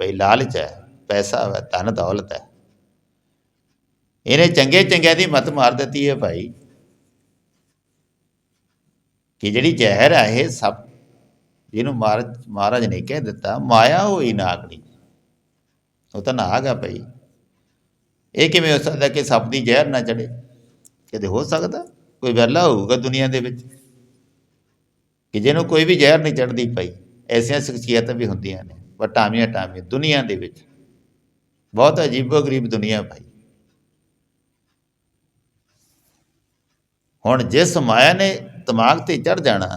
ਭਈ ਲਾਲਚ ਹੈ, ਪੈਸਾ ਹੈ, ਧਨ ਦੌਲਤ ਹੈ। ਇਹਨੇ ਚੰਗੇ ਚੰਗਿਆਂ ਦੀ ਮਤ ਮਾਰ ਦਿੱਤੀ ਹੈ ਭਾਈ। ਕਿ ਜਿਹੜੀ ਜ਼ਹਿਰ ਹੈ ਇਹ ਸਭ ਜਿਹਨੂੰ ਮਹਾਰਾਜ ਮਹਾਰਾਜ ਨੇ ਕਹਿ ਦਿੱਤਾ, ਮਾਇਆ ਹੋਈ ਨਾਗਣੀ। ਉਹ ਤਾਂ ਨਾਗ ਆ ਭਾਈ। ਇਹ ਕਿਵੇਂ ਹੋ ਸਕਦਾ ਕਿ ਸੱਪ ਦੀ ਜ਼ਹਿਰ ਨਾ ਚੜੇ ਕਦੇ ਹੋ ਸਕਦਾ? ਕੋਈ ਵਿਰਲਾ ਹੋਊਗਾ ਦੁਨੀਆ ਦੇ ਵਿੱਚ। ਕਿ ਜਿਹਨੂੰ ਕੋਈ ਵੀ ਜ਼ਹਿਰ ਨਹੀਂ ਚੜਦੀ ਪਈ ਐਸੀਆਂ ਸ਼ਖਸੀਅਤਾਂ ਵੀ ਹੁੰਦੀਆਂ ਨੇ। ਪਰ ਟਾਮੀਆਂ ਟਾਮੀਆਂ ਦੁਨੀਆ ਦੇ ਵਿੱਚ। ਬਹੁਤ ਅਜੀਬੋ ਗਰੀਬ ਦੁਨੀਆ ਭਾਈ। ਹੁਣ ਜਿਸ ਮਾਇਆ ਨੇ ਦਿਮਾਗ ਤੇ ਚੜ ਜਾਣਾ,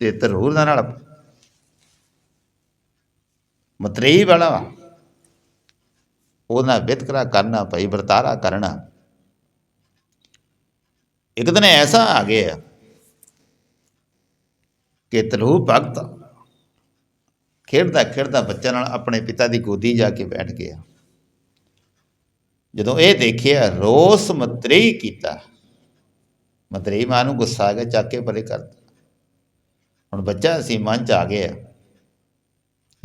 ਤੇ ਤਰੂਰ ਦਾ ਨਾਲ ਮਤਰੇਈ ਵਾਲਾ ਉਹਦਾ ਵਿਤਕਰਾ ਕਰਨਾ ਭਾਈ, ਵਰਤਾਰਾ ਕਰਨਾ। ਇੱਕ ਦਿਨ ਐਸਾ ਆ ਗਿਆ ਕਿ ਤਲੂ ਭਗਤ ਖੇਡਦਾ ਖੇਡਦਾ ਬੱਚਾ ਨਾਲ ਆਪਣੇ ਪਿਤਾ ਦੀ ਗੋਦੀ ਜਾ ਕੇ ਬੈਠ ਗਿਆ। ਜਦੋਂ ਇਹ ਦੇਖਿਆ, ਰੋਸ ਮਤਰੇਈ ਕੀਤਾ। ਮਤਰੇਈ ਮਾਂ ਨੂੰ ਗੁੱਸਾ ਆ ਗਿਆ, ਚੱਕ ਕੇ ਪਰੇ ਕਰਤਾ ਹੁਣ ਬੱਚਾ ਸੀ, ਮਨ ਚ ਆ ਗਿਆ।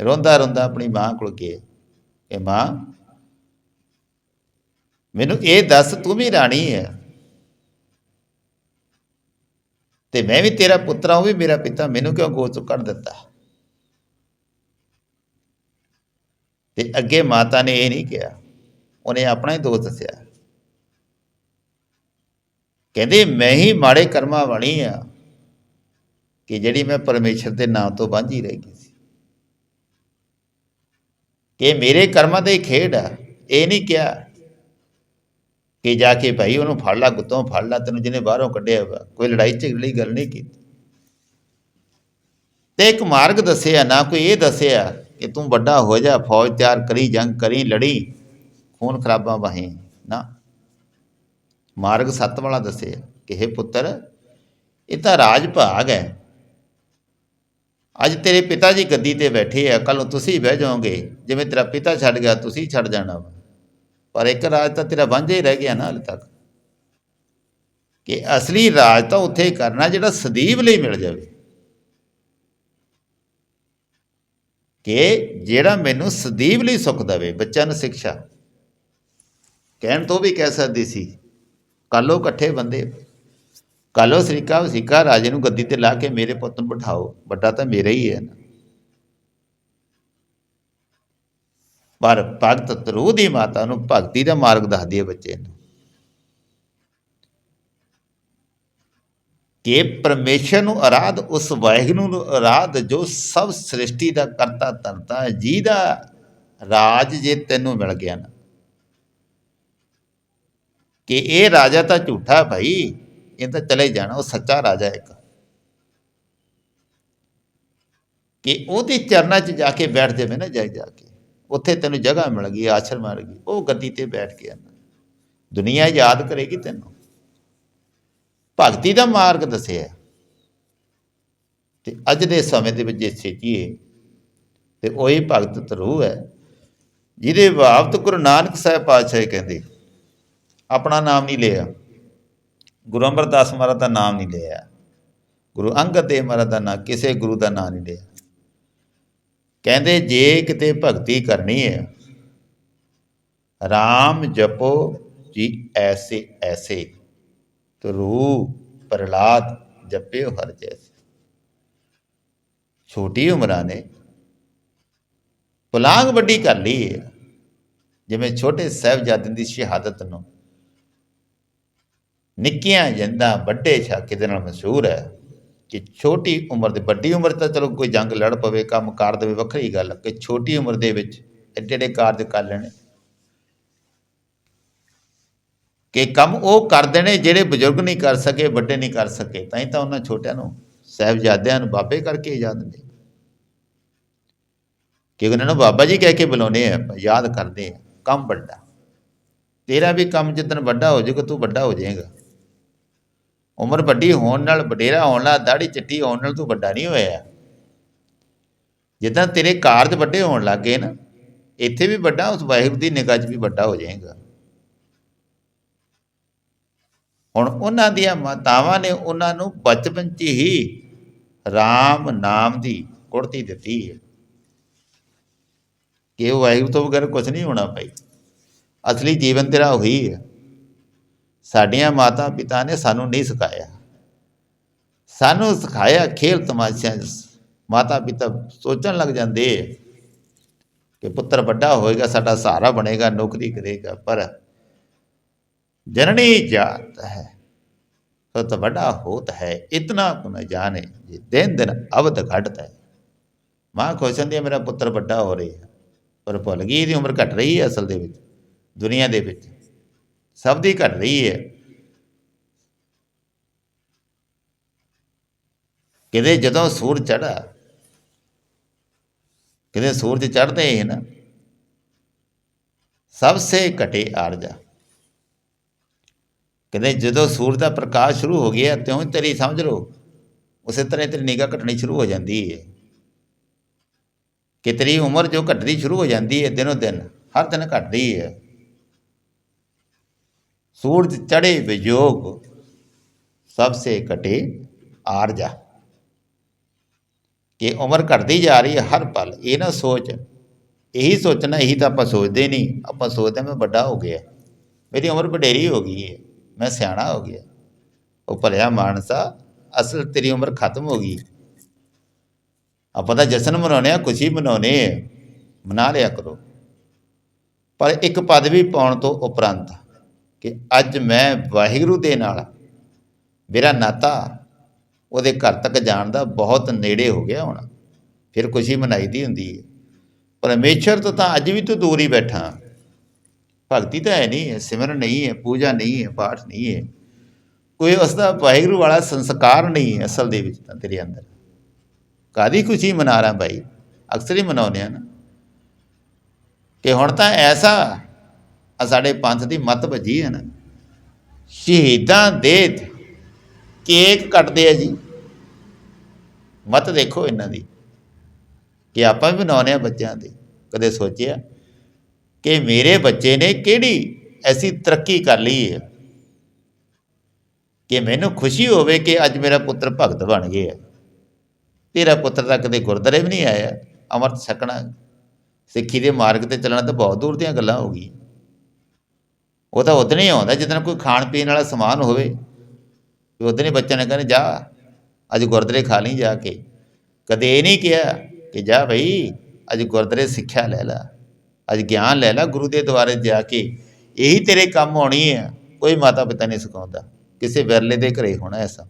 ਰੋਂਦਾ ਰੋਂਦਾ ਆਪਣੀ ਮਾਂ ਕੋਲ ਗਿਆ ਕਿ, ਮਾਂ, ਮੈਨੂੰ ਇਹ ਦੱਸ, ਤੂੰ ਵੀ ਰਾਣੀ ਹੈ। ਤੇ ਮੈਂ ਵੀ ਤੇਰਾ ਪੁੱਤਰ ਹਾਂ, ਉਹ ਵੀ ਮੇਰਾ ਪਿਤਾ। ਮੈਨੂੰ ਕਿਉਂ ਗੋਦ ਚੋਂ ਕੱਢ ਦਿੱਤਾ? ਤੇ ਅੱਗੇ ਮਾਤਾ ਨੇ ਇਹ ਨਹੀਂ ਕਿਹਾ। ਉਹਨੇ ਆਪਣਾ ਹੀ ਦੋਸ਼ ਦੱਸਿਆ। ਕਹਿੰਦੇ, ਮੈਂ ਹੀ ਮਾੜੇ ਕਰਮਾਂ ਵਾਲੀ ਆ ਕਿ ਜਿਹੜੀ ਮੈਂ ਪਰਮੇਸ਼ਰ ਦੇ ਨਾਮ ਤੋਂ ਵਾਂਝੀ ਰਹਿ ਗਈ ਸੀ। ਕਿ ਮੇਰੇ ਕਰਮਾਂ ਦਾ ਖੇਡ ਆ। ਇਹ ਨਹੀਂ ਕਿਹਾ ਕਿ ਜਾ ਕੇ ਭਾਈ ਉਹਨੂੰ ਫੜ ਲਾ, ਗੁੱਤੋਂ ਫੜ ਲਾ, ਤੈਨੂੰ ਜਿਹਨੇ ਬਾਹਰੋਂ ਕੱਢਿਆ ਵਾ, ਕੋਈ ਲੜਾਈ ਝਗੜੀ ਗੱਲ ਨਹੀਂ ਕੀਤੀ। ਤੇ ਇੱਕ ਮਾਰਗ ਦੱਸਿਆ, ਨਾ ਕੋਈ ਇਹ ਦੱਸਿਆ ਕਿ ਤੂੰ ਵੱਡਾ ਹੋ ਜਾ, ਫੌਜ ਤਿਆਰ ਕਰੀ, ਜੰਗ ਕਰੀ, ਲੜੀ, ਖੂਨ ਖਰਾਬਾਂ ਵਹੀਂ। ਨਾ। ਮਾਰਗ ਸੱਤ ਵਾਲਾ ਦੱਸਿਆ ਕਿ ਇਹ ਪੁੱਤਰ, ਇਹ ਤਾਂ ਰਾਜ ਭਾਗ ਹੈ। ਅੱਜ ਤੇਰੇ ਪਿਤਾ ਜੀ ਗੱਦੀ ਤੇ ਬੈਠੇ ਆ ਕੱਲ ਨੂੰ ਤੁਸੀਂ ਬਹਿ ਜਾਓਗੇ। ਜਿਵੇਂ ਤੇਰਾ ਪਿਤਾ ਛੱਡ ਗਿਆ, ਤੁਸੀਂ ਛੱਡ ਜਾਣਾ ਵਾ। ਪਰ ਇੱਕ ਰਾਜ ਤਾਂ ਤੇਰਾ ਵਾਂਝਾ ਹੀ ਰਹਿ ਗਿਆ ਨਾ ਹਾਲੇ ਤੱਕ। ਕਿ ਅਸਲੀ ਰਾਜ ਤਾਂ ਉੱਥੇ ਹੀ ਕਰਨਾ, ਜਿਹੜਾ ਸਦੀਵ ਲਈ ਮਿਲ ਜਾਵੇ। ਕਿ ਜਿਹੜਾ ਮੈਨੂੰ ਸਦੀਵ ਲਈ ਸੁੱਖ ਦੇਵੇ, ਬੱਚਿਆਂ ਨੂੰ ਸਿੱਖਿਆ। ਕਹਿਣ ਤੋਂ ਵੀ ਕਹਿ ਸਕਦੀ ਸੀ ਕੱਲੋ ਇਕੱਠੇ ਬੰਦੇ ਕੱਲੋ ਸ੍ਰੀਕਾ ਵਸੀਕਾ ਰਾਜੇ ਨੂੰ ਗੱਦੀ ਤੇ ਲਾ ਕੇ ਮੇਰੇ ਪੁੱਤ ਨੂੰ ਬਿਠਾਓ। ਵੱਡਾ ਤਾਂ ਮੇਰਾ ਹੀ ਹੈ ਨਾ। ਪਰ ਭਗਤ ਤਰੂ ਦੀ ਮਾਤਾ ਨੂੰ ਭਗਤੀ ਦਾ ਮਾਰਗ ਦੱਸਦੀ ਹੈ ਬੱਚੇ ਨੂੰ। ਕਿ ਪਰਮੇਸ਼ਰ ਨੂੰ ਆਰਾਧ ਉਸ ਵਾਹਿਗੁਰੂ ਨੂੰ ਆਰਾਧ ਜੋ ਸਭ ਸ੍ਰਿਸ਼ਟੀ ਦਾ ਕਰਤਾ ਧਰਤਾ ਹੈ, ਜਿਹਦਾ ਰਾਜ ਜੇ ਤੈਨੂੰ ਮਿਲ ਗਿਆ ਨਾ। ਕਿ ਇਹ ਰਾਜਾ ਤਾਂ ਝੂਠਾ ਭਾਈ, ਇਹ ਤਾਂ ਚਲੇ ਜਾਣਾ, ਉਹ ਸੱਚਾ ਰਾਜਾ ਇੱਕ। ਕਿ ਉਹਦੇ ਚਰਨਾਂ 'ਚ ਜਾ ਕੇ ਬੈਠ ਜਾਵੇ ਨਾ ਜਾ ਜਾ ਕੇ, ਉੱਥੇ ਤੈਨੂੰ ਜਗ੍ਹਾ ਮਿਲ ਗਈ, ਆਸ਼ਰਮ ਮਿਲ ਗਈ, ਉਹ ਗੱਦੀ ਤੇ ਬੈਠ ਕੇ ਆਣਾ ਦੁਨੀਆ ਯਾਦ ਕਰੇਗੀ ਤੈਨੂੰ। ਭਗਤੀ ਦਾ ਮਾਰਗ ਦੱਸਿਆ ਤੇ ਅੱਜ ਦੇ ਸਮੇਂ ਦੇ ਵਿੱਚ ਜੇ ਸੇਚੀਏ ਤੇ ਉਹੀ ਭਗਤ ਤਰੂ ਹੈ, ਜਿਹਦੇ ਬਾਬਤ ਗੁਰੂ ਨਾਨਕ ਸਾਹਿਬ ਪਾਤਸ਼ਾਹ ਕਹਿੰਦੇ, ਆਪਣਾ ਨਾਮ ਨਹੀਂ ਲਿਆ। ਗੁਰੂ ਅਮਰਦਾਸ ਮਹਾਰਾਜ ਦਾ ਨਾਮ ਨਹੀਂ ਲਿਆ। ਗੁਰੂ ਅੰਗਦ ਦੇਵ ਮਹਾਰਾਜ ਦਾ ਨਾਮ ਕਿਸੇ ਗੁਰੂ ਦਾ ਨਾਮ ਨਹੀਂ ਲਿਆ। ਕਹਿੰਦੇ, ਜੇ ਕਿਤੇ ਭਗਤੀ ਕਰਨੀ ਹੈ RAM ਜਪੋ ਜੀ ਐਸੇ ਐਸੇ। ਤਰੂ ਪ੍ਰਲਾਦ ਜਪਿਓ ਹਰ ਜੈਸੇ। ਛੋਟੀ ਉਮਰਾਂ ਨੇ ਪੁਲਾਂਗ ਵੱਡੀ ਕਰ ਲਈ ਹੈ। ਜਿਵੇਂ ਛੋਟੇ ਸਾਹਿਬਜ਼ਾਦਿਆਂ ਦੀ ਸ਼ਹਾਦਤ ਨੂੰ ਨਿੱਕੀਆਂ ਜੰਦਾਂ ਵੱਡੇ ਛਾਕੇ ਦੇ ਨਾਲ ਮਸ਼ਹੂਰ ਹੈ ਕਿ ਛੋਟੀ ਉਮਰ ਦੇ ਵੱਡੀ ਉਮਰ ਤਾਂ ਚਲੋ ਕੋਈ ਜੰਗ ਲੜ ਪਵੇ, ਕੰਮ ਕਰ ਦੇਵੇ, ਵੱਖਰੀ ਗੱਲ ਕਿ ਛੋਟੀ ਉਮਰ ਦੇ ਵਿੱਚ ਐਡੇ ਐਡੇ ਕਾਰਜ ਕਰ ਲੈਣੇ। ਕਿ ਕੰਮ ਉਹ ਕਰਦੇ ਨੇ ਜਿਹੜੇ ਬਜ਼ੁਰਗ ਨਹੀਂ ਕਰ ਸਕੇ, ਵੱਡੇ ਨਹੀਂ ਕਰ ਸਕੇ, ਤਾਂ ਹੀ ਤਾਂ ਉਹਨਾਂ ਛੋਟਿਆਂ ਨੂੰ, ਸਾਹਿਬਜ਼ਾਦਿਆਂ ਨੂੰ ਬਾਬੇ ਕਰਕੇ ਯਾਦ ਦਿੰਦੇ ਕਿ ਉਹਨਾਂ ਨੂੰ ਬਾਬਾ ਜੀ ਕਹਿ ਕੇ ਬੁਲਾਉਨੇ ਆ ਯਾਦ ਕਰਦੇ ਆ, ਕੰਮ ਵੱਡਾ। ਤੇਰਾ ਵੀ ਕੰਮ ਜਿੱਦਣ ਵੱਡਾ ਹੋ ਜਾਊਗਾ, ਤੂੰ ਵੱਡਾ ਹੋ ਜਾਏਗਾ। ਉਮਰ ਵੱਡੀ ਹੋਣ ਨਾਲ, ਵਡੇਰਾ ਹੋਣ ਨਾਲ ਦਾੜੀ ਚਿੱਟੀ ਹੋਣ ਨਾਲ ਤੂੰ ਵੱਡਾ ਨਹੀਂ ਹੋਇਆ। ਜਿੱਦਾਂ ਤੇਰੇ ਕਾਰਜ ਵੱਡੇ ਹੋਣ ਲੱਗੇ ਨਾ, ਇੱਥੇ ਵੀ ਵੱਡਾ, ਉਸ ਵਾਹਿਗੁਰੂ ਦੀ ਨਿਗਾਹ 'ਚ ਵੀ ਵੱਡਾ ਹੋ ਜਾਏਗਾ। ਹੁਣ ਉਹਨਾਂ ਦੀਆਂ ਮਾਤਾਵਾਂ ਨੇ ਉਹਨਾਂ ਨੂੰ ਬਚਪਨ 'ਚ ਹੀ RAM ਨਾਮ ਦੀ ਕੁੜਤੀ ਦਿੱਤੀ ਹੈ। ਕਿ ਉਹ ਵਾਹਿਗੁਰੂ ਤੋਂ ਬਗੈਰ ਕੁਝ ਨਹੀਂ ਹੋਣਾ ਭਾਈ। ਅਸਲੀ ਜੀਵਨ ਤੇਰਾ ਉਹੀ ਹੈ। ਸਾਡੀਆਂ ਮਾਤਾ ਪਿਤਾ ਨੇ ਸਾਨੂੰ ਨਹੀਂ ਸਿਖਾਇਆ। ਸਾਨੂੰ ਸਿਖਾਇਆ ਖੇਲ ਤਮਾਸ਼ਿਆਂ ਮਾਤਾ ਪਿਤਾ ਸੋਚਣ ਲੱਗ ਜਾਂਦੇ ਕਿ ਪੁੱਤਰ ਵੱਡਾ ਹੋਏਗਾ, ਸਾਡਾ ਸਹਾਰਾ ਬਣੇਗਾ, ਨੌਕਰੀ ਕਰੇਗਾ, ਪਰ ਜਨਨੀ ਜਾਤ ਹੈ। ਸਤ ਵੱਡਾ ਹੋਤ ਹੈ, ਇਤਨਾ ਕੁ ਨ ਜਾਣੇ, ਜੇ ਦਿਨ ਦਿਨ ਅਵਧ ਘਟਦਾ ਹੈ। ਮਾਂ ਖੁਸ਼ ਹੁੰਦੀ ਹੈ, ਮੇਰਾ ਪੁੱਤਰ ਵੱਡਾ ਹੋ ਰਿਹਾ ਪਰ ਭੁੱਲ ਗਈ, ਇਹਦੀ ਉਮਰ ਘਟ ਰਹੀ ਹੈ ਅਸਲ ਦੇ ਵਿੱਚ, ਦੁਨੀਆ ਦੇ ਵਿੱਚ। ਸਭ ਦੀ ਘਟ ਰਹੀ ਹੈ। ਕਿਤੇ ਜਦੋਂ ਸੂਰਜ ਚੜਾ ਕਿਤੇ ਸੂਰਜ ਚੜਦੇ ਹੀ ਨਾ, ਸਭ ਸੇ ਘਟੇ ਆਰਜਾ। ਕਹਿੰਦੇ ਜਦੋਂ ਸੂਰਜ ਦਾ ਪ੍ਰਕਾਸ਼ ਸ਼ੁਰੂ ਹੋ ਗਿਆ, ਤਿਉਂ ਤੇਰੀ ਸਮਝ ਲਓ। ਉਸੇ ਤਰ੍ਹਾਂ ਤੇਰੀ ਨਿਗਾਹ ਘਟਣੀ ਸ਼ੁਰੂ ਹੋ ਜਾਂਦੀ ਹੈ ਕਿ ਤੇਰੀ ਉਮਰ ਜੋ ਘਟਦੀ ਸ਼ੁਰੂ ਹੋ ਜਾਂਦੀ ਹੈ ਦਿਨੋ ਦਿਨ, ਹਰ ਦਿਨ ਘਟ ਹੈ ਸੂਰਜ ਚੜੇ ਵਿਯੋਗ ਸਭ ਸੇ ਘਟੇ ਆਰਜਾ। ਕਿ ਉਮਰ ਘਟਦੀ ਜਾ ਰਹੀ ਹੈ ਹਰ ਪਲ, ਇਹ ਨਾ ਸੋਚ, ਇਹੀ ਸੋਚਣਾ, ਇਹੀ ਤਾਂ ਆਪਾਂ ਸੋਚਦੇ ਨਹੀਂ। ਆਪਾਂ ਸੋਚਦੇ ਮੈਂ ਵੱਡਾ ਹੋ ਗਿਆ। ਮੇਰੀ ਉਮਰ ਵਡੇਰੀ ਹੋ ਗਈ ਹੈ ਮੈਂ ਸਿਆਣਾ ਹੋ ਗਿਆ। ਉਹ ਭਲਿਆ ਮਾਨਸਾ, ਅਸਲ ਤੇਰੀ ਉਮਰ ਖਤਮ ਹੋ ਗਈ। ਆਪਾਂ ਤਾਂ ਜਸ਼ਨ ਮਨਾਉਂਦੇ ਆ ਖੁਸ਼ੀ ਮਨਾਉਂਦੇ ਮਨਾ ਲਿਆ ਕਰੋ। ਪਰ ਇੱਕ ਪਦਵੀ ਪਾਉਣ ਤੋਂ ਉਪਰੰਤ ਕਿ ਅੱਜ ਮੈਂ ਵਾਹਿਗੁਰੂ ਦੇ ਨਾਲ ਮੇਰਾ ਨਾਤਾ ਉਹਦੇ ਘਰ ਤੱਕ ਜਾਣ ਦਾ ਬਹੁਤ ਨੇੜੇ ਹੋ ਗਿਆ ਹੁਣ। ਫਿਰ ਖੁਸ਼ੀ ਮਨਾਈ ਦੀ ਹੁੰਦੀ ਹੈ। ਪਰਮੇਸ਼ਰ ਤੋਂ ਤਾਂ ਅੱਜ ਵੀ ਤੂੰ ਦੂਰ ਹੀ ਬੈਠਾ। ਭਗਤੀ ਤਾਂ ਹੈ ਨਹੀਂ ਹੈ, ਸਿਮਰਨ ਨਹੀਂ ਹੈ, ਪੂਜਾ ਨਹੀਂ ਹੈ, ਪਾਠ ਨਹੀਂ ਹੈ। ਕੋਈ ਉਸ ਦਾ ਵਾਹਿਗੁਰੂ ਵਾਲਾ ਸੰਸਕਾਰ ਨਹੀਂ ਹੈ ਅਸਲ ਦੇ ਵਿੱਚ ਤਾਂ ਤੇਰੇ ਅੰਦਰ। ਕਾਦੀ ਖੁਸ਼ੀ ਮਨਾ ਰਹਾ ਭਾਈ ਅਕਸਰ ਹੀ ਮਨਾਉਂਦੇ ਆ ਨਾ। ਕਿ ਹੁਣ ਤਾਂ ਐਸਾ ਸਾਡੇ ਪੰਥ ਦੀ ਮਤ ਵੱਜੀ ਹੈ ਨਾ। ਸ਼ਹੀਦਾਂ ਦੇ ਕੇਕ ਕੱਟਦੇ ਆ ਜੀ। ਮਤ ਦੇਖੋ ਇਹਨਾਂ ਦੀ। ਕਿ ਆਪਾਂ ਵੀ ਬਣਾਉਨੇ ਆ ਬੱਚਿਆਂ ਦੇ। ਕਦੇ ਸੋਚਿਆ? ਕਿ ਮੇਰੇ ਬੱਚੇ ਨੇ ਕਿਹੜੀ ਐਸੀ ਤਰੱਕੀ ਕਰ ਲਈ ਹੈ ਕਿ ਮੈਨੂੰ ਖੁਸ਼ੀ ਹੋਵੇ ਕਿ ਅੱਜ ਮੇਰਾ ਪੁੱਤਰ ਭਗਤ ਬਣ ਗਿਆ ਤੇਰਾ ਪੁੱਤਰ ਤਾਂ ਕਦੇ ਗੁਰਦੁਆਰੇ ਵੀ ਨਹੀਂ ਆਇਆ, ਅਮਰਤ ਛਕਣਾ। ਸਿੱਖੀ ਦੇ ਮਾਰਗ ਤੇ ਚੱਲਣਾ ਤਾਂ ਬਹੁਤ ਦੂਰ ਦੀਆਂ ਗੱਲਾਂ ਹੋ ਗਈਆਂ। ਉਹ ਤਾਂ ਉਦੋਂ ਹੀ ਆਉਂਦਾ ਜਦੋਂ ਕੋਈ ਖਾਣ ਪੀਣ ਵਾਲਾ ਸਮਾਨ ਹੋਵੇ। ਤੇ ਉਦੋਂ ਹੀ ਬੱਚਿਆਂ ਨੇ ਕਹਿੰਦੇ, ਜਾ, ਅੱਜ ਗੁਰਦੁਆਰੇ ਖਾ ਲਈ ਜਾ ਕੇ। ਕਦੇ ਇਹ ਨਹੀਂ ਕਿਹਾ ਕਿ, ਜਾ ਭਈ ਅੱਜ ਗੁਰਦੁਆਰੇ ਸਿੱਖਿਆ ਲੈ ਲੈ। ਅੱਜ ਗਿਆਨ ਲੈ ਲੈ ਗੁਰੂ ਦੇ ਦੁਆਰੇ ਜਾ ਕੇ। ਇਹੀ ਤੇਰੇ ਕੰਮ ਆਉਣੀ ਹੈ ਕੋਈ ਮਾਤਾ ਪਿਤਾ ਨਹੀਂ ਸਿਖਾਉਂਦਾ। ਕਿਸੇ ਵਿਰਲੇ ਦੇ ਘਰੇ ਹੋਣਾ ਐਸਾ।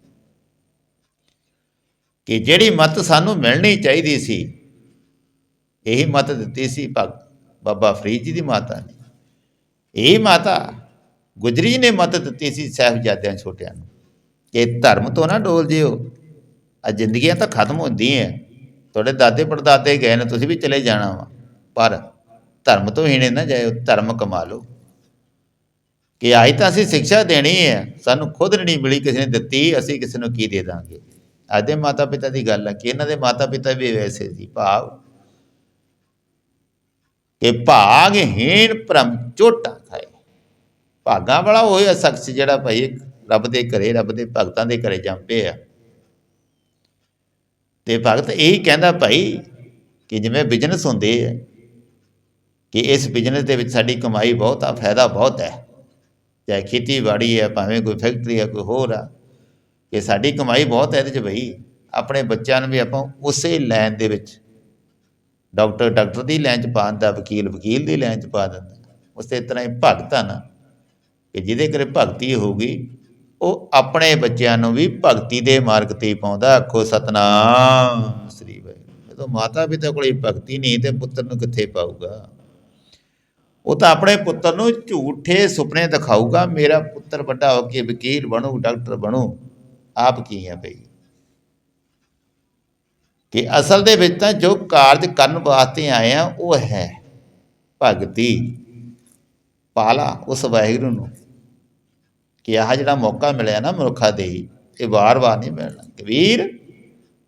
ਕਿ ਜਿਹੜੀ ਮਤ ਸਾਨੂੰ ਮਿਲਣੀ ਚਾਹੀਦੀ ਸੀ ਇਹੀ ਮਤ ਦਿੱਤੀ ਸੀ ਭਗ ਬਾਬਾ ਫਰੀਦ ਜੀ ਦੀ ਮਾਤਾ ਨੇ। ਇਹ ਮਾਤਾ ਗੁਜਰੀ ਨੇ ਮਤ ਦਿੱਤੀ ਸੀ ਸਾਹਿਬਜ਼ਾਦਿਆਂ ਛੋਟਿਆਂ ਨੂੰ। ਕਿ ਧਰਮ ਤੋਂ ਨਾ ਡੋਲ ਜਿਓ। ਆ ਜ਼ਿੰਦਗੀਆਂ ਤਾਂ ਖਤਮ ਹੁੰਦੀਆਂ। ਤੁਹਾਡੇ ਦਾਦੇ ਪੜਦਾਦੇ ਗਏ ਨੇ ਤੁਸੀਂ ਵੀ ਚਲੇ ਜਾਣਾ ਵਾ। ਪਰ ਧਰਮ ਤੋਂ ਹੀਣੇ ਨਾ ਜਾਇਓ ਧਰਮ ਕਮਾ ਲਓ। ਕਿ ਆਈ ਤਾਂ ਅਸੀਂ ਸਿੱਖਿਆ ਦੇਣੀ ਹੈ, ਸਾਨੂੰ ਖੁਦ ਨਹੀਂ ਮਿਲੀ ਕਿਸੇ ਨੇ ਦਿੱਤੀ, ਅਸੀਂ ਕਿਸੇ ਨੂੰ ਕੀ ਦੇ ਦਾਂਗੇ? ਅੱਜ ਦੇ ਮਾਤਾ ਪਿਤਾ ਦੀ ਗੱਲ ਹੈ ਕਿ ਇਹਨਾਂ ਦੇ ਮਾਤਾ ਪਿਤਾ ਵੀ ਵੈਸੇ ਸੀ, ਭਾਵ। ਕਿ ਭਾਗਹੀਣ ਭ੍ਰਮ ਝੋਟਾ ਖਾਏ। ਭਾਗਾਂ ਵਾਲਾ ਉਹ ਹੈ ਸ਼ਖਸ ਜਿਹੜਾ ਭਾਈ ਰੱਬ ਦੇ ਘਰੇ, ਰੱਬ ਦੇ ਭਗਤਾਂ ਦੇ ਘਰੇ ਜੰਮੇ ਆ। ਤੇ ਭਗਤ ਇਹੀ ਕਹਿੰਦਾ ਭਾਈ ਕਿ ਜਿਵੇਂ ਬਿਜ਼ਨਸ ਹੁੰਦੇ ਆ ਕਿ ਇਸ ਬਿਜ਼ਨਸ ਦੇ ਵਿੱਚ ਸਾਡੀ ਕਮਾਈ ਬਹੁਤ ਆ, ਫਾਇਦਾ ਬਹੁਤ ਹੈ। ਚਾਹੇ ਖੇਤੀਬਾੜੀ ਹੈ ਭਾਵੇਂ ਕੋਈ ਫੈਕਟਰੀ ਹੈ ਕੋਈ ਹੋਰ ਆ, ਕਿ ਸਾਡੀ ਕਮਾਈ ਬਹੁਤ ਹੈ ਇਹਦੇ 'ਚ ਬਈ। ਆਪਣੇ ਬੱਚਿਆਂ ਨੂੰ ਵੀ ਆਪਾਂ ਉਸੇ ਲਾਈਨ ਦੇ ਵਿੱਚ ਡਾਕਟਰ ਡਾਕਟਰ ਦੀ ਲਾਈਨ 'ਚ ਪਾ ਦਿੰਦਾ, ਵਕੀਲ ਵਕੀਲ ਦੀ ਲਾਈਨ 'ਚ ਪਾ ਦਿੰਦਾ। ਉਸੇ ਤਰ੍ਹਾਂ ਹੀ ਭਗਤ ਆ ਨਾ, ਕਿ ਜਿਹਦੇ ਕਰੇ ਭਗਤੀ ਹੋਊਗੀ, ਉਹ ਆਪਣੇ ਬੱਚਿਆਂ ਨੂੰ ਵੀ ਭਗਤੀ ਦੇ ਮਾਰਗ ਤੇ ਪਾਉਂਦਾ। ਆਖੋ, ਸਤਨਾਮ ਸ੍ਰੀ ਵਾਹਿਗੁਰੂ। ਜਦੋਂ ਮਾਤਾ ਪਿਤਾ ਕੋਲੇ ਭਗਤੀ ਨਹੀਂ, ਤੇ ਪੁੱਤਰ ਨੂੰ ਕਿੱਥੇ ਪਾਊਗਾ? ਉਹ ਤਾਂ ਆਪਣੇ ਪੁੱਤਰ ਨੂੰ ਝੂਠੇ ਸੁਪਨੇ ਦਿਖਾਊਗਾ, ਮੇਰਾ ਪੁੱਤਰ ਵੱਡਾ ਹੋ ਕੇ ਵਕੀਲ ਬਣੂ, ਡਾਕਟਰ ਬਣੂ। ਆਪ ਕੀ ਹੈ ਭਈ ਕਿ ਅਸਲ ਦੇ ਵਿੱਚ ਤਾਂ ਜੋ ਕਾਰਜ ਕਰਨ ਵਾਸਤੇ ਆਏ ਆ, ਉਹ ਹੈ ਭਗਤੀ। ਪਾਲਾ ਉਸ ਵਾਹਿਗੁਰੂ ਨੂੰ ਕਿ ਆਹ ਜਿਹੜਾ ਮੌਕਾ ਮਿਲਿਆ ਨਾ ਮਨੁੱਖਾ ਦੇ, ਇਹ ਵਾਰ-ਵਾਰ ਨਹੀਂ ਮਿਲਣਾ। ਕਬੀਰ,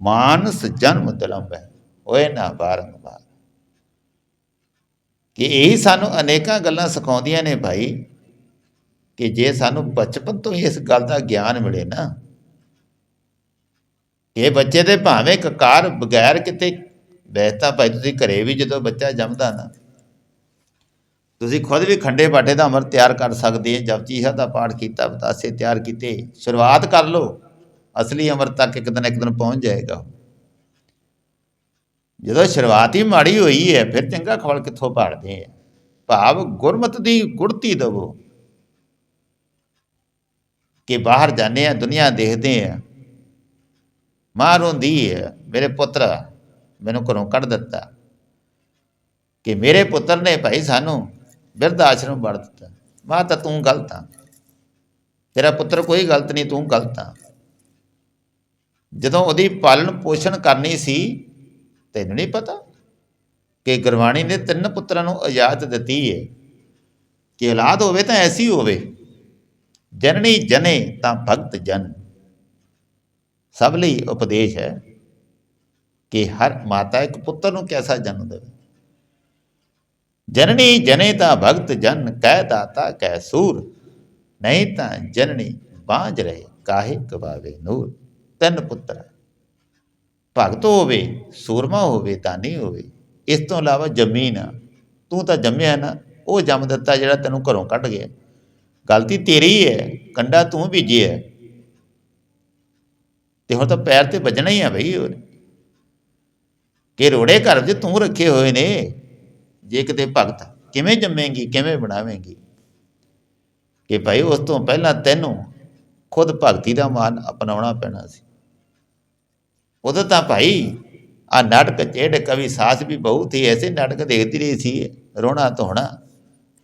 ਮਾਨਸ ਜਨਮ ਦਲੰਬ ਹੈ। ਓਏ ਨਾ ਬਾਰੰਬਾਰ ਕਿ ਇਹ ਸਾਨੂੰ ਅਨੇਕਾਂ ਗੱਲਾਂ ਸਿਖਾਉਂਦੀਆਂ ਨੇ ਭਾਈ ਕਿ ਜੇ ਸਾਨੂੰ ਬਚਪਨ ਤੋਂ ਹੀ ਇਸ ਗੱਲ ਦਾ ਗਿਆਨ ਮਿਲੇ ਨਾ, ਇਹ ਬੱਚੇ ਦੇ ਭਾਵੇਂ ਕਕਾਰ ਬਗੈਰ ਕਿਤੇ ਵੈਸੇ ਭਾਈ ਤੁਸੀਂ ਘਰੇ ਵੀ ਜਦੋਂ ਬੱਚਾ ਜੰਮਦਾ ਨਾ, ਤੁਸੀਂ ਖੁਦ ਵੀ ਖੰਡੇ ਬਾਟੇ ਦਾ ਅੰਮ੍ਰਿਤ ਤਿਆਰ ਕਰ ਸਕਦੇ ਹੋ, ਜਪਜੀ ਸਾਹਿਬ ਦਾ ਪਾਠ ਕੀਤਾ ਬਤਾਸੇ ਤਿਆਰ ਕੀਤੇ, ਸ਼ੁਰੂਆਤ ਕਰ ਲਓ, ਅਸਲੀ ਅਮਰ ਤੱਕ ਇੱਕ ਦਿਨ ਇੱਕ ਦਿਨ ਪਹੁੰਚ ਜਾਏਗਾ। ਜਦੋਂ ਸ਼ੁਰੂਆਤ ਹੀ ਮਾੜੀ ਹੋਈ ਹੈ, ਫਿਰ ਚੰਗਾ ਖਵਲ ਕਿੱਥੋਂ ਪਾੜਦੇ ਆ ਭਾਵ ਗੁਰਮਤ ਦੀ ਗੁੜਤੀ ਦਵੋ। ਕਿ ਬਾਹਰ ਜਾਂਦੇ ਆ ਦੁਨੀਆ ਦੇਖਦੇ ਆ ਮਾਂ ਰੋਂਦੀ ਹੈ, ਮੇਰੇ ਪੁੱਤਰ, ਮੈਨੂੰ ਘਰੋਂ ਕੱਢ ਦਿੱਤਾ। ਕਿ ਮੇਰੇ ਪੁੱਤਰ ਨੇ ਭਾਈ ਸਾਨੂੰ ਬਿਰਧ ਆਸ਼ਰਮ ਵੜ ਦਿੱਤਾ। ਮਾਂ, ਤਾਂ ਤੂੰ ਗਲਤ ਆ। ਤੇਰਾ ਪੁੱਤਰ ਕੋਈ ਗਲਤ ਨਹੀਂ, ਤੂੰ ਗਲਤ ਆ। ਜਦੋਂ ਉਹਦੀ ਪਾਲਣ ਪੋਸ਼ਣ ਕਰਨੀ ਸੀ ਤੈਨੂੰ ਨਹੀਂ ਪਤਾ ਕਿ ਗੁਰਬਾਣੀ ਨੇ ਤਿੰਨ ਪੁੱਤਰਾਂ ਨੂੰ ਆਜ਼ਾਦ ਦਿੱਤੀ ਹੈ ਕਿ ਔਲਾਦ ਹੋਵੇ ਤਾਂ ਐਸੀ ਹੋਵੇ। ਜਨਨੀ ਜਨੇ ਤਾਂ ਭਗਤ ਜਨ। ਸਭ ਲਈ ਉਪਦੇਸ਼ ਹੈ ਕਿ ਹਰ ਮਾਤਾ ਇੱਕ ਪੁੱਤਰ ਨੂੰ ਕੈਸਾ ਜਨਮ ਦੇਵੇ। ਜਨਨੀ ਜਨੇ ਤਾਂ ਭਗਤ ਜਨ, ਕਹਿ ਦਾਤਾ, ਕਹਿ ਸੂਰ। ਨਹੀਂ ਤਾਂ ਜਨਨੀ ਬਾਝ ਰਹੇ, ਕਾਹੇ ਕਵਾਵੇ ਨੂਰ। ਤਿੰਨ ਪੁੱਤਰ ਭਗਤ ਹੋਵੇ, ਸੂਰਮਾ ਹੋਵੇ ਦਾਨੀ ਹੋਵੇ। ਇਸ ਤੋਂ ਇਲਾਵਾ ਜੰਮੀ ਨਾ ਤੂੰ ਤਾਂ ਜੰਮਿਆ ਨਾ, ਉਹ ਜੰਮ ਦਿੱਤਾ ਜਿਹੜਾ ਤੈਨੂੰ ਘਰੋਂ ਕੱਢ ਗਿਆ। ਗਲਤੀ ਤੇਰੀ ਹੈ ਕੰਡਾ ਤੂੰ ਬੀਜਿਆ ਤੇ ਹੁਣ ਤਾਂ ਪੈਰ ਤੇ ਵੱਜਣਾ ਹੀ ਆ ਬਈ ਹੋਰ। ਕਿ ਰੋੜੇ ਘਰ 'ਚ ਤੂੰ ਰੱਖੇ ਹੋਏ ਨੇ। ਜੇ ਕਿਤੇ ਭਗਤ ਕਿਵੇਂ ਜੰਮੇਗੀ, ਕਿਵੇਂ ਬਣਾਵੇਂਗੀ? ਕਿ ਭਾਈ ਉਸ ਤੋਂ ਪਹਿਲਾਂ ਤੈਨੂੰ ਖੁਦ ਭਗਤੀ ਦਾ ਮਾਨ ਅਪਣਾਉਣਾ ਪੈਣਾ ਸੀ। ਉਦੋਂ ਤਾਂ ਭਾਈ ਆ ਨਾਟਕ ਜਿਹੜੇ ਕਵੀ ਸਾਸ ਵੀ ਬਹੁਤ ਹੀ ਐਸੇ ਨਾਟਕ ਦੇਖਦੀ ਰਹੀ ਸੀ, ਰੋਣਾ ਧੋਣਾ।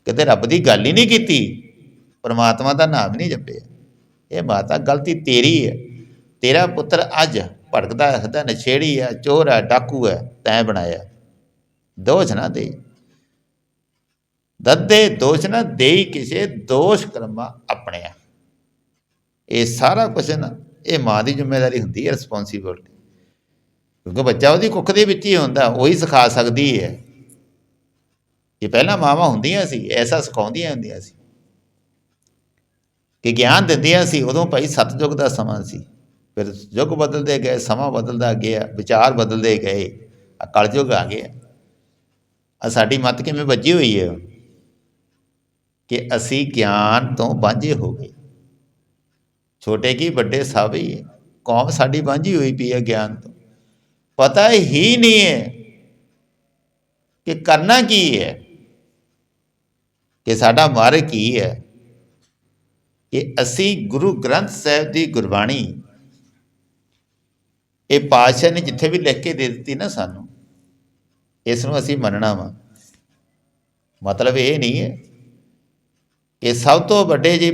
ਕਿਤੇ ਰੱਬ ਦੀ ਗੱਲ ਹੀ ਨਹੀਂ ਕੀਤੀ। ਪਰਮਾਤਮਾ ਦਾ ਨਾਮ ਨਹੀਂ ਜਪਿਆ। ਇਹ ਮਾਤਾ ਗਲਤੀ ਤੇਰੀ ਹੈ। ਤੇਰਾ ਪੁੱਤਰ ਅੱਜ ਭੜਕਦਾ ਹਦਾ ਨਛੇੜੀ ਹੈ, ਚੋਰ ਹੈ, ਡਾਕੂ ਹੈ, ਤੈਂ ਬਣਾਇਆ। ਦੋਸ਼ ਨਾ ਦੇ। ਦੱਦੇ ਦੋਸ਼ ਨਾ ਦੇਈ ਕਿਸੇ ਦੋਸ਼ ਕਰਮਾ ਆਪਣਿਆ ਇਹ ਸਾਰਾ ਕੁਝ ਨਾ, ਇਹ ਮਾਂ ਦੀ ਜ਼ਿੰਮੇਵਾਰੀ ਹੁੰਦੀ ਹੈ ਰਿਸਪੌਂਸਿਬਿਲਟੀ ਕਿਉਂਕਿ ਬੱਚਾ ਉਹਦੀ ਕੁੱਖ ਦੇ ਵਿੱਚ ਹੀ ਹੁੰਦਾ, ਉਹੀ ਸਿਖਾ ਸਕਦੀ ਹੈ ਇਹ ਪਹਿਲਾਂ ਮਾਵਾਂ ਹੁੰਦੀਆਂ ਸੀ, ਐਸਾ ਸਿਖਾਉਂਦੀਆਂ ਹੁੰਦੀਆਂ ਸੀ। ਕਿ ਗਿਆਨ ਦਿੰਦੀਆਂ ਸੀ, ਉਦੋਂ ਭਾਈ ਸਤਜੁਗ ਦਾ ਸਮਾਂ ਸੀ। ਫਿਰ ਯੁੱਗ ਬਦਲਦੇ ਗਏ, ਸਮਾਂ ਬਦਲਦਾ ਗਿਆ, ਵਿਚਾਰ ਬਦਲਦੇ ਗਏ, ਆ ਕਲਯੁਗ ਆ ਗਿਆ। ਆ ਸਾਡੀ ਮੱਤ ਕਿਵੇਂ ਵੱਜੀ ਹੋਈ ਹੈ ਕਿ ਅਸੀਂ ਗਿਆਨ ਤੋਂ ਵਾਂਝੇ ਹੋ ਗਏ। ਛੋਟੇ ਕੀ ਵੱਡੇ ਸਭ ਹੀ ਹੈ ਕੌਮ ਸਾਡੀ ਵਾਂਝੀ ਹੋਈ ਪਈ ਹੈ ਗਿਆਨ ਤੋਂ। ਪਤਾ ਹੀ ਨਹੀਂ ਹੈ ਕਿ ਕਰਨਾ ਕੀ ਹੈ, ਕਿ ਸਾਡਾ ਮਾਰਗ ਕੀ ਹੈ, ਕਿ ਅਸੀਂ ਗੁਰੂ ਗ੍ਰੰਥ ਸਾਹਿਬ ਦੀ ਗੁਰਬਾਣੀ ਇਹ ਪਾਤਸ਼ਾਹ ਨੇ ਜਿੱਥੇ ਵੀ ਲਿਖ ਕੇ ਦੇ ਦਿੱਤੀ ਨਾ ਸਾਨੂੰ ਇਸ ਨੂੰ ਅਸੀਂ ਮੰਨਣਾ ਵਾ। ਮਤਲਬ ਇਹ ਨਹੀਂ ਹੈ ਕਿ ਸਭ ਤੋਂ ਵੱਡੇ ਜੇ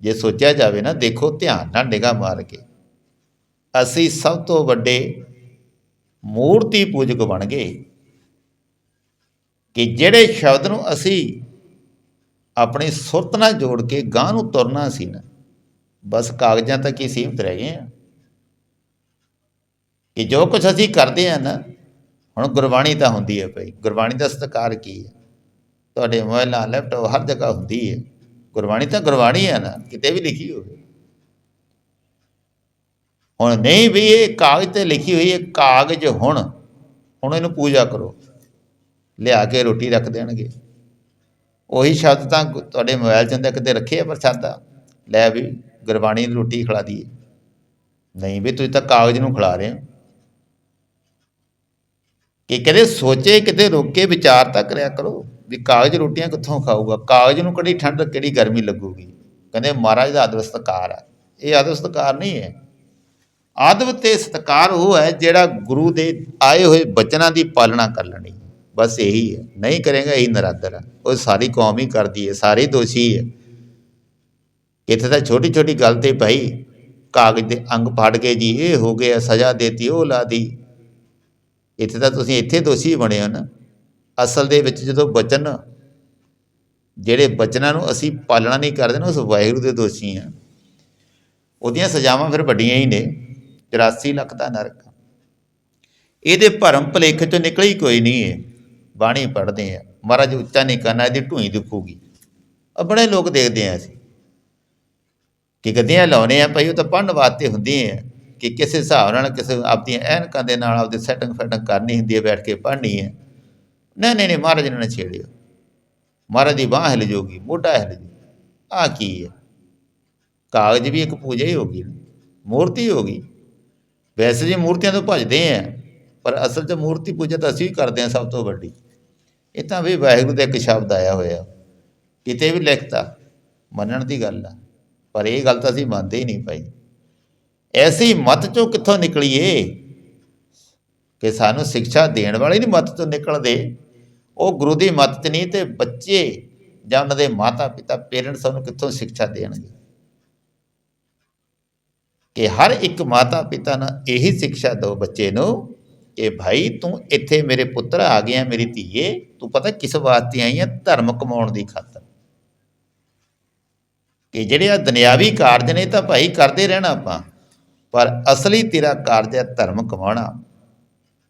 ਜੇ ਸੋਚਿਆ ਜਾਵੇ ਨਾ, ਦੇਖੋ ਧਿਆਨ ਨਾਲ ਨਿਗਾਹ ਮਾਰ ਕੇ। ਅਸੀਂ ਸਭ ਤੋਂ ਵੱਡੇ ਮੂਰਤੀ ਪੂਜਕ ਬਣ ਗਏ ਕਿ ਜਿਹੜੇ ਸ਼ਬਦ ਨੂੰ ਅਸੀਂ ਆਪਣੀ ਸੁਰਤ ਨਾਲ ਜੋੜ ਕੇ ਗਾਂ ਨੂੰ ਤੁਰਨਾ ਸੀ ਨਾ, ਬਸ ਕਾਗਜ਼ਾਂ ਤੱਕ ਹੀ ਸੀਮਤ ਰਹਿ ਗਏ ਆ। ਕਿ ਜੋ ਕੁਝ ਅਸੀਂ ਕਰਦੇ ਆ ਨਾ, ਹੁਣ ਗੁਰਬਾਣੀ ਤਾਂ ਹੁੰਦੀ ਹੈ ਭਾਈ ਗੁਰਬਾਣੀ ਦਾ ਸਤਿਕਾਰ ਕੀ ਹੈ ਤੁਹਾਡੇ ਮੋਬਾਈਲਾਂ ਲੈਪਟਾਪ, ਹਰ ਜਗ੍ਹਾ ਹੁੰਦੀ ਹੈ ਗੁਰਬਾਣੀ ਤਾਂ ਗੁਰਬਾਣੀ ਹੈ ਨਾ, ਕਿਤੇ ਵੀ ਲਿਖੀ ਹੋਵੇ। ਹੁਣ ਨਹੀਂ ਵੀ ਇਹ ਕਾਗਜ਼ ਤੇ ਲਿਖੀ ਹੋਈ ਹੈ, ਕਾਗਜ਼ ਹੁਣ ਹੁਣ ਇਹਨੂੰ ਪੂਜਾ ਕਰੋ। ਲਿਆ ਕੇ ਰੋਟੀ ਰੱਖ ਦੇਣਗੇ। ਉਹੀ ਸ਼ਬਦ ਤਾਂ ਤੁਹਾਡੇ ਮੋਬਾਈਲ 'ਚ ਹੁੰਦੇ, ਕਿਤੇ ਰੱਖੇ ਆ ਪ੍ਰਸ਼ਾਦਾ? ਲੈ ਵੀ, ਗੁਰਬਾਣੀ ਦੀ ਰੋਟੀ ਖਿਲਾ ਦਈਏ। ਨਹੀਂ ਵੀ ਤੁਸੀਂ ਤਾਂ ਕਾਗਜ਼ ਨੂੰ ਖਿਲਾ ਰਹੇ ਹੋ। ਕਿ ਕਦੇ ਸੋਚੇ, ਕਿਤੇ ਰੋਕੇ, ਵਿਚਾਰ ਤਾਂ ਕਰਿਆ ਕਰੋ ਵੀ ਕਾਗਜ਼ ਰੋਟੀਆਂ ਕਿੱਥੋਂ ਖਾਊਗਾ? ਕਾਗਜ਼ ਨੂੰ ਕਿਹੜੀ ਠੰਡ, ਕਿਹੜੀ ਗਰਮੀ ਲੱਗੂਗੀ? ਕਹਿੰਦੇ ਮਹਾਰਾਜ ਦਾ ਆਦਰ ਸਤਕਾਰ ਆ। ਇਹ ਆਦਰ ਸਤਕਾਰ ਨਹੀਂ ਹੈ। ਆਦਵ ਤੇ ਸਤਕਾਰ ਉਹ ਹੈ ਜਿਹੜਾ ਗੁਰੂ ਦੇ ਆਏ ਹੋਏ ਬਚਨਾਂ ਦੀ ਪਾਲਣਾ ਕਰ ਲੈਣੀ। ਬਸ ਇਹੀ ਹੈ। ਨਹੀਂ ਕਰੇਗਾ, ਇਹੀ ਨਰਾਦਰ ਹੈ। ਉਹ ਸਾਰੀ ਕੌਮ ਹੀ ਕਰਦੀ ਹੈ, ਸਾਰੇ ਦੋਸ਼ੀ ਹੈ ਇੱਥੇ ਤਾਂ ਛੋਟੀ ਛੋਟੀ ਗੱਲ ਤੇ ਭਾਈ ਕਾਗਜ਼ ਦੇ ਅੰਗ ਫੜ ਕੇ ਜੀ, ਇਹ ਹੋ ਗਿਆ, ਸਜ਼ਾ ਦੇਤੀ, ਉਹ ਲਾ ਦੀ। ਇੱਥੇ ਤਾਂ ਤੁਸੀਂ ਇੱਥੇ ਦੋਸ਼ੀ ਬਣੇ ਹੋ ਨਾ। ਅਸਲ ਦੇ ਵਿੱਚ ਜਦੋਂ ਬਚਨ, ਜਿਹੜੇ ਬਚਨਾਂ ਨੂੰ ਅਸੀਂ ਪਾਲਣਾ ਨਹੀਂ ਕਰਦੇ ਨਾ, ਉਸ ਵਾਹਿਗੁਰੂ ਦੇ ਦੋਸ਼ੀ ਆ ਉਹਦੀਆਂ ਸਜ਼ਾਵਾਂ ਫਿਰ ਵੱਡੀਆਂ ਹੀ ਨੇ। 84 ਲੱਖ ਦਾ ਨਰਕ। ਇਹਦੇ ਭਰਮ ਭਲੇਖ ਚੋਂ ਨਿਕਲੀ ਕੋਈ ਨਹੀਂ ਹੈ ਬਾਣੀ ਪੜ੍ਹਦੇ ਆ। ਮਹਾਰਾਜ ਉੱਚਾ ਨਹੀਂ ਕਰਨਾ ਇਹਦੀ ਢੂਈ ਦੁਖੂਗੀ। ਆ ਬੜੇ ਲੋਕ ਦੇਖਦੇ ਆ ਅਸੀਂ। ਕਿ ਗੱਦੀਆਂ ਲਾਉਨੇ ਆ, ਭਾਈ ਉਹ ਤਾਂ ਪੜ੍ਹਨ ਵਾਸਤੇ ਹੁੰਦੀ ਹੈ ਕਿ ਕਿਸੇ ਹਿਸਾਬ ਨਾਲ ਕਿਸੇ ਆਪਦੀਆਂ ਐਨਕਾਂ ਦੇ ਨਾਲ ਆਪਦੀ ਸੈਟਿੰਗ ਫੈਟਿੰਗ ਕਰਨੀ ਹੁੰਦੀ ਹੈ ਬੈਠ ਕੇ ਪੜ੍ਹਨੀ ਹੈ ਨਹੀਂ ਨਹੀਂ ਨਹੀਂ, ਮਹਾਰਾਜ ਨੇ ਨਾ ਛੇੜਿਓ ਮਹਾਰਾਜ ਦੀ ਬਾਹ ਹਿਲ ਜਾਊਗੀ ਮੋਢਾ ਹਿਲ ਜੂ। ਆ ਕੀ ਹੈ ਕਾਗਜ਼ ਵੀ ਇੱਕ ਪੂਜਾ ਹੀ ਹੋ ਗਈ। ਮੂਰਤੀ ਹੋ ਗਈ। ਵੈਸੇ ਜੀ ਮੂਰਤੀਆਂ ਤੋਂ ਭਜਦੇ ਆ ਪਰ ਅਸਲ 'ਚ ਮੂਰਤੀ ਪੂਜਾ ਤਾਂ ਅਸੀਂ ਕਰਦੇ ਆ ਸਭ ਤੋਂ ਵੱਡੀ। ਇਹ ਤਾਂ ਵੀ ਵਾਹਿਗੁਰੂ ਦਾ ਇੱਕ ਸ਼ਬਦ ਆਇਆ ਹੋਇਆ। ਕਿਤੇ ਵੀ ਲਿਖਤਾ ਮੰਨਣ ਦੀ ਗੱਲ ਆ। ਪਰ ਇਹ ਗੱਲ ਤਾਂ ਅਸੀਂ ਮੰਨਦੇ ਹੀ ਨਹੀਂ ਭਾਈ। ਐਸੀ ਮਤ ਚੋਂ ਕਿੱਥੋਂ ਨਿਕਲੀਏ ਕਿ ਸਾਨੂੰ ਸਿੱਖਿਆ ਦੇਣ ਵਾਲੇ ਨਹੀਂ ਮਤ ਤੋਂ ਨਿਕਲਦੇ? ਉਹ ਗੁਰੂ ਦੀ ਮਤ ਨਹੀਂ ਤੇ ਬੱਚੇ ਜਾਂ ਉਹਨਾਂ ਦੇ ਮਾਤਾ ਪਿਤਾ ਪੇਰੈਂਟਸ ਉਹਨੂੰ ਕਿੱਥੋਂ ਸਿੱਖਿਆ ਦੇਣਗੇ? ਕਿ ਹਰ ਇੱਕ ਮਾਤਾ ਪਿਤਾ ਨੂੰ ਇਹੀ ਸਿੱਖਿਆ ਦਿਓ ਬੱਚੇ ਨੂੰ ਕਿ ਭਾਈ ਤੂੰ ਇੱਥੇ ਮੇਰੇ ਪੁੱਤਰ ਆ ਗਿਆ, ਮੇਰੀ ਧੀਏ, ਤੂੰ ਪਤਾ ਕਿਸ ਵਾਸਤੇ ਆਈ ਹੈ ਧਰਮ ਕਮਾਉਣ ਦੀ ਖਾਤਰ। ਕਿ ਜਿਹੜੇ ਆ ਦੁਨਿਆਵੀ ਕਾਰਜ ਨੇ ਤਾਂ ਭਾਈ ਕਰਦੇ ਰਹਿਣਾ ਆਪਾਂ, ਪਰ ਅਸਲੀ ਤੇਰਾ ਕਾਰਜ ਹੈ ਧਰਮ ਕਮਾਉਣਾ।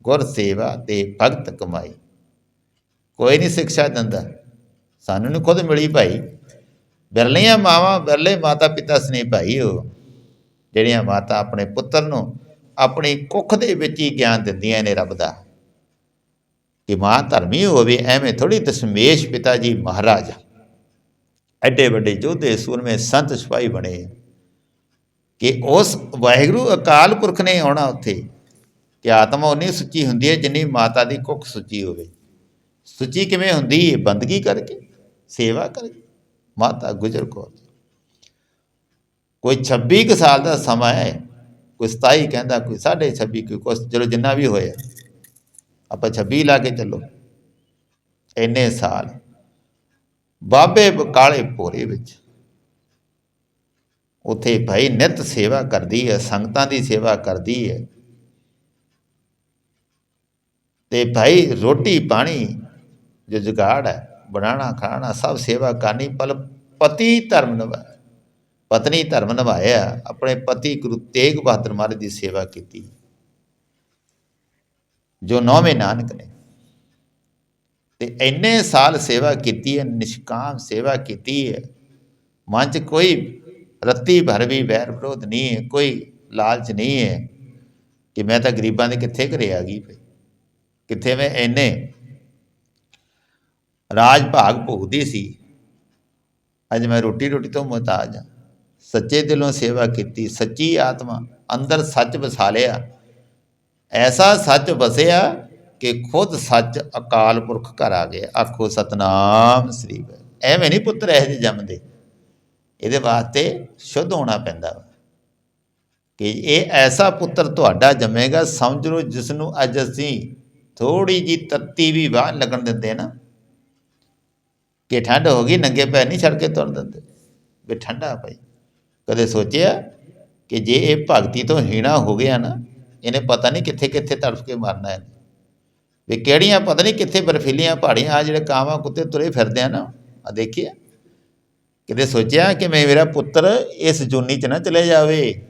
ਗੁਰ ਸੇਵਾ ਤੇ ਭਗਤ ਕਮਾਈ। ਕੋਈ ਨਹੀਂ ਸਿੱਖਿਆ ਦਿੰਦਾ। ਸਾਨੂੰ ਨਹੀਂ ਖੁਦ ਮਿਲੀ ਭਾਈ। ਬਿਰਲੀਆਂ ਮਾਵਾਂ ਬਿਰਲੇ ਮਾਤਾ ਪਿਤਾ ਸਨੇ ਭਾਈ ਉਹ ਜਿਹੜੀਆਂ ਮਾਤਾ ਆਪਣੇ ਪੁੱਤਰ ਨੂੰ ਆਪਣੀ ਕੁੱਖ ਦੇ ਵਿੱਚ ਹੀ ਗਿਆਨ ਦਿੰਦੀਆਂ ਨੇ ਰੱਬ ਦਾ। ਕਿ ਮਾਂ ਧਰਮੀ ਹੋਵੇ, ਐਵੇਂ ਥੋੜੀ ਦਸ਼ਮੇਸ਼ ਪਿਤਾ ਜੀ ਮਹਾਰਾਜ ਐਡੇ ਵੱਡੇ ਯੋਧੇ, ਸੂਰਮੇ, ਸੰਤ, ਸਿਪਾਹੀ ਬਣੇ ਕਿ ਉਸ ਵਾਹਿਗੁਰੂ ਅਕਾਲ ਪੁਰਖ ਨੇ ਆਉਣਾ ਉੱਥੇ, ਕਿ ਆਤਮਾ ਉਨੀ ਸੁੱਚੀ ਹੁੰਦੀ ਹੈ ਜਿੰਨੀ ਮਾਤਾ ਦੀ ਕੁੱਖ ਸੁੱਚੀ ਹੋਵੇ। ਸੁੱਚੀ ਕਿਵੇਂ ਹੁੰਦੀ ਹੈ? ਬੰਦਗੀ ਕਰਕੇ, ਸੇਵਾ ਕਰਕੇ। ਮਾਤਾ ਗੁਜਰ ਕੌਰ ਕੋਈ 26 ਕੁ ਸਾਲ ਦਾ ਸਮਾਂ ਹੈ, ਕੋਈ 27 ਕਹਿੰਦਾ, ਕੋਈ 26 ਕੋਈ ਕੁਛ, ਚਲੋ ਜਿੰਨਾ ਵੀ ਹੋਇਆ। ਆਪਾਂ 26 ਲਾ ਕੇ ਚੱਲੋ। ਇੰਨੇ ਸਾਲ। ਬਾਬੇ ਕਾਲੇ ਭੋਰੇ ਵਿੱਚ। ਉਥੇ ਭਾਈ ਨਿਤ ਸੇਵਾ ਕਰਦੀ ਹੈ, ਸੰਗਤਾਂ ਦੀ ਸੇਵਾ ਕਰਦੀ ਹੈ। ਤੇ ਭਾਈ ਰੋਟੀ ਪਾਣੀ ਜੋ ਜੁਗਾੜ ਹੈ ਬਣਾਣਾ ਖਾਣਾ, ਸਭ ਸੇਵਾ ਕਰਨੀ, ਪਲ ਪਤੀ ਧਰਮ ਨਿਭਾਇਆ ਪਤਨੀ ਧਰਮ ਨਿਭਾਇਆ, ਆਪਣੇ ਪਤੀ ਗੁਰੂ ਤੇਗ ਬਹਾਦਰ ਮਹਾਰਾਜ ਦੀ ਸੇਵਾ ਕੀਤੀ। ਜੋ ਨੌਵੇਂ ਨਾਨਕ ਨੇ। ਤੇ ਇੰਨੇ ਸਾਲ ਸੇਵਾ ਕੀਤੀ ਹੈ, ਨਿਸ਼ਕਾਮ ਸੇਵਾ ਕੀਤੀ ਹੈ। ਮਨ 'ਚ ਕੋਈ ਰੱਤੀ ਭਰ ਵੀ ਵੈਰ ਵਿਰੋਧ ਨਹੀਂ ਹੈ, ਕੋਈ ਲਾਲਚ ਨਹੀਂ ਹੈ ਕਿ ਮੈਂ ਤਾਂ ਗਰੀਬਾਂ ਦੇ ਕਿੱਥੇ ਘਰੇ ਆ ਗਈ ਭਈ ਕਿੱਥੇ ਮੈਂ ਇੰਨੇ ਰਾਜ ਭਾਗ ਭੋਗਦੀ ਸੀ। ਅੱਜ ਮੈਂ ਰੋਟੀ ਰੋਟੀ ਤੋਂ ਮੁਹਤਾਜ ਹਾਂ। ਸੱਚੇ ਦਿਲੋਂ ਸੇਵਾ ਕੀਤੀ, ਸੱਚੀ ਆਤਮਾ ਅੰਦਰ ਸੱਚ ਵਸਾ ਲਿਆ। ਐਸਾ ਸੱਚ ਵਸਿਆ ਕਿ ਖੁਦ ਸੱਚ ਅਕਾਲ ਪੁਰਖ ਘਰ ਆ ਗਿਆ। ਆਖੋ, ਸਤਨਾਮ ਸ੍ਰੀ ਵਾਹਿਗੁਰੂ ਐਵੇਂ ਨਹੀਂ ਪੁੱਤਰ ਇਹ ਜਿਹੇ ਜੰਮਦੇ। ਇਹਦੇ ਵਾਸਤੇ ਸ਼ੁੱਧ ਹੋਣਾ ਪੈਂਦਾ ਵਾ। ਕਿ ਇਹ ਐਸਾ ਪੁੱਤਰ ਤੁਹਾਡਾ ਜੰਮੇਗਾ, ਸਮਝ ਲਓ ਜਿਸ ਨੂੰ ਅੱਜ ਅਸੀਂ ਥੋੜੀ ਜੀ ਤੱਤੀ ਵੀ ਵਾਹ ਲੱਗਣ ਦਿੰਦੇ ਨਾ। ਕਿ ਠੰਡ ਹੋ ਗਈ, ਨੰਗੇ ਪੈਰ ਨਹੀਂ ਛੱਡ ਕੇ ਤੁਰ ਦਿੰਦੇ। ਵੀ ਠੰਡਾ ਭਾਈ। ਕਦੇ ਸੋਚਿਆ ਕਿ ਜੇ ਇਹ ਭਗਤੀ ਤੋਂ ਹੀਣਾ ਹੋ ਗਿਆ ਨਾ, ਇਹਨੇ ਪਤਾ ਨਹੀਂ ਕਿੱਥੇ ਕਿੱਥੇ ਤੜਫ ਕੇ ਮਰਨਾ ਹੈ। ਵੀ ਕਿਹੜੀਆਂ ਪਤਾ ਨਹੀਂ ਕਿੱਥੇ ਬਰਫੀਲੀਆਂ ਪਹਾੜੀਆਂ ਆ ਜਿਹੜੇ ਕਾਵਾਂ ਕੁੱਤੇ ਤੁਰੇ ਫਿਰਦੇ ਆ ਨਾ ਆ ਦੇਖਿਆ ਕਿਤੇ ਸੋਚਿਆ ਕਿ ਮੈਂ ਮੇਰਾ ਪੁੱਤਰ ਇਸ ਜੁਨੀ 'ਚ ਨਾ ਚਲੇ ਜਾਵੇ,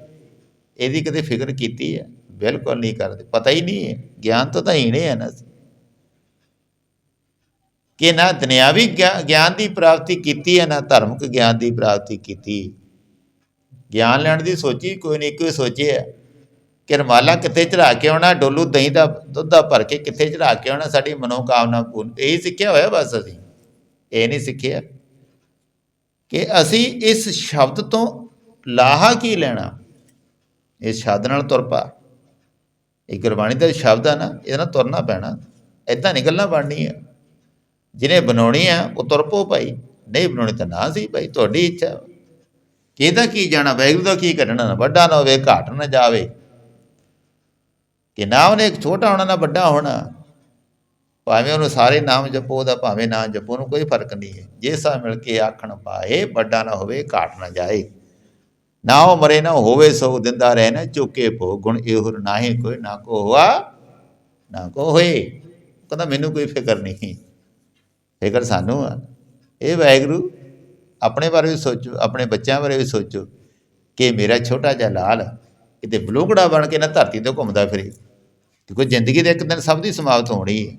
ਇਹਦੀ ਕਦੇ ਫਿਕਰ ਕੀਤੀ ਹੈ? ਬਿਲਕੁਲ ਨਹੀਂ ਕਰਦੇ। ਪਤਾ ਹੀ ਨਹੀਂ ਹੈ। ਗਿਆਨ ਤੋਂ ਤਾਂ ਹੀਣੇ ਹੈ ਨਾ ਕਿ ਨਾ ਦੁਨਿਆਵੀ ਗਿਆ- ਗਿਆਨ ਦੀ ਪ੍ਰਾਪਤੀ ਕੀਤੀ ਹੈ, ਨਾ ਧਾਰਮਿਕ ਗਿਆਨ ਦੀ ਪ੍ਰਾਪਤੀ ਕੀਤੀ। ਗਿਆਨ ਲੈਣ ਦੀ ਸੋਚੀ, ਕੋਈ ਨਹੀਂ ਕੋਈ ਸੋਚਿਆ ਕਿ ਰਮਾਲਾ ਕਿੱਥੇ ਚੜਾ ਕੇ ਆਉਣਾ, ਡੋਲੂ ਦਹੀਂ ਦਾ ਦੁੱਧ ਦਾ ਭਰ ਕੇ ਕਿੱਥੇ ਚੜਾ ਕੇ ਆਉਣਾ, ਸਾਡੀ ਮਨੋਕਾਮਨਾ ਪੂਰਨ। ਇਹ ਸਿੱਖਿਆ ਹੋਇਆ ਬਸ ਅਸੀਂ। ਇਹ ਨਹੀਂ ਸਿੱਖਿਆ। ਕਿ ਅਸੀਂ ਇਸ ਸ਼ਬਦ ਤੋਂ ਲਾਹਾ ਕੀ ਲੈਣਾ? ਇਸ ਸ਼ਬਦ ਨਾਲ ਤੁਰ ਪਾ। ਇਹ ਗੁਰਬਾਣੀ ਦਾ ਸ਼ਬਦ ਆ ਨਾ, ਇਹਦੇ ਨਾਲ ਤੁਰਨਾ ਪੈਣਾ। ਐਦਾਂ ਨਹੀਂ ਗੱਲਾਂ ਬਣਨੀ ਆ ਜਿਹਨੇ ਬਣਾਉਣੀ ਆ ਉਹ ਤੁਰ ਪੋ ਭਾਈ। ਨਹੀਂ ਬਣਾਉਣੀ ਤਾਂ ਨਾ ਸੀ ਭਾਈ, ਤੁਹਾਡੀ ਇੱਛਾ। ਕਿਹਦਾ ਕੀ ਜਾਣਾ ਵੈਗਰੂ ਦਾ ਕੀ ਕੱਢਣਾ ਵੱਡਾ ਨਾ ਹੋਵੇ, ਘਾਟ ਨਾ ਜਾਵੇ। ਕਿ ਨਾ ਉਹਨੇ ਇੱਕ ਛੋਟਾ ਹੋਣਾ ਨਾ ਵੱਡਾ ਹੋਣਾ, ਭਾਵੇਂ ਉਹਨੂੰ ਸਾਰੇ ਨਾਮ ਜਪੋ ਦਾ, ਭਾਵੇਂ ਨਾ ਜਪੋ ਨੂੰ ਕੋਈ ਫ਼ਰਕ ਨਹੀਂ ਹੈ। ਜੇ ਸਾ ਮਿਲ ਕੇ ਆਖਣ ਪਾਏ, ਵੱਡਾ ਨਾ ਹੋਵੇ, ਘਾਟ ਨਾ ਜਾਏ। ਨਾ ਉਹ ਮਰੇ, ਨਾ ਹੋਵੇ ਸੋ ਦਿੰਦਾ ਰਹੇ ਨਾ, ਚੁੱਕੇ ਭੋ ਗੁਣ, ਇਹੋ ਨਾਹੀ ਕੋਈ ਨਾ ਕੋ ਹੋਆ, ਨਾ ਕੋ ਹੋਏ। ਕਹਿੰਦਾ, ਮੈਨੂੰ ਕੋਈ ਫਿਕਰ ਨਹੀਂ। ਫਿਕਰ ਸਾਨੂੰ ਆ। ਇਹ ਵਾਹਿਗੁਰੂ ਆਪਣੇ ਬਾਰੇ ਵੀ ਸੋਚੋ, ਆਪਣੇ ਬੱਚਿਆਂ ਬਾਰੇ ਵੀ ਸੋਚੋ ਕਿ ਮੇਰਾ ਛੋਟਾ ਜਿਹਾ ਲਾਲ ਕਿਤੇ ਬਲੂਗੜਾ ਬਣ ਕੇ ਨਾ ਧਰਤੀ ਤੇ ਘੁੰਮਦਾ ਫਿਰੇ। ਕਿਉਂਕਿ ਜ਼ਿੰਦਗੀ ਦੇ ਇੱਕ ਦਿਨ ਸਭ ਦੀ ਸਮਾਪਤ ਹੋਣੀ ਹੈ।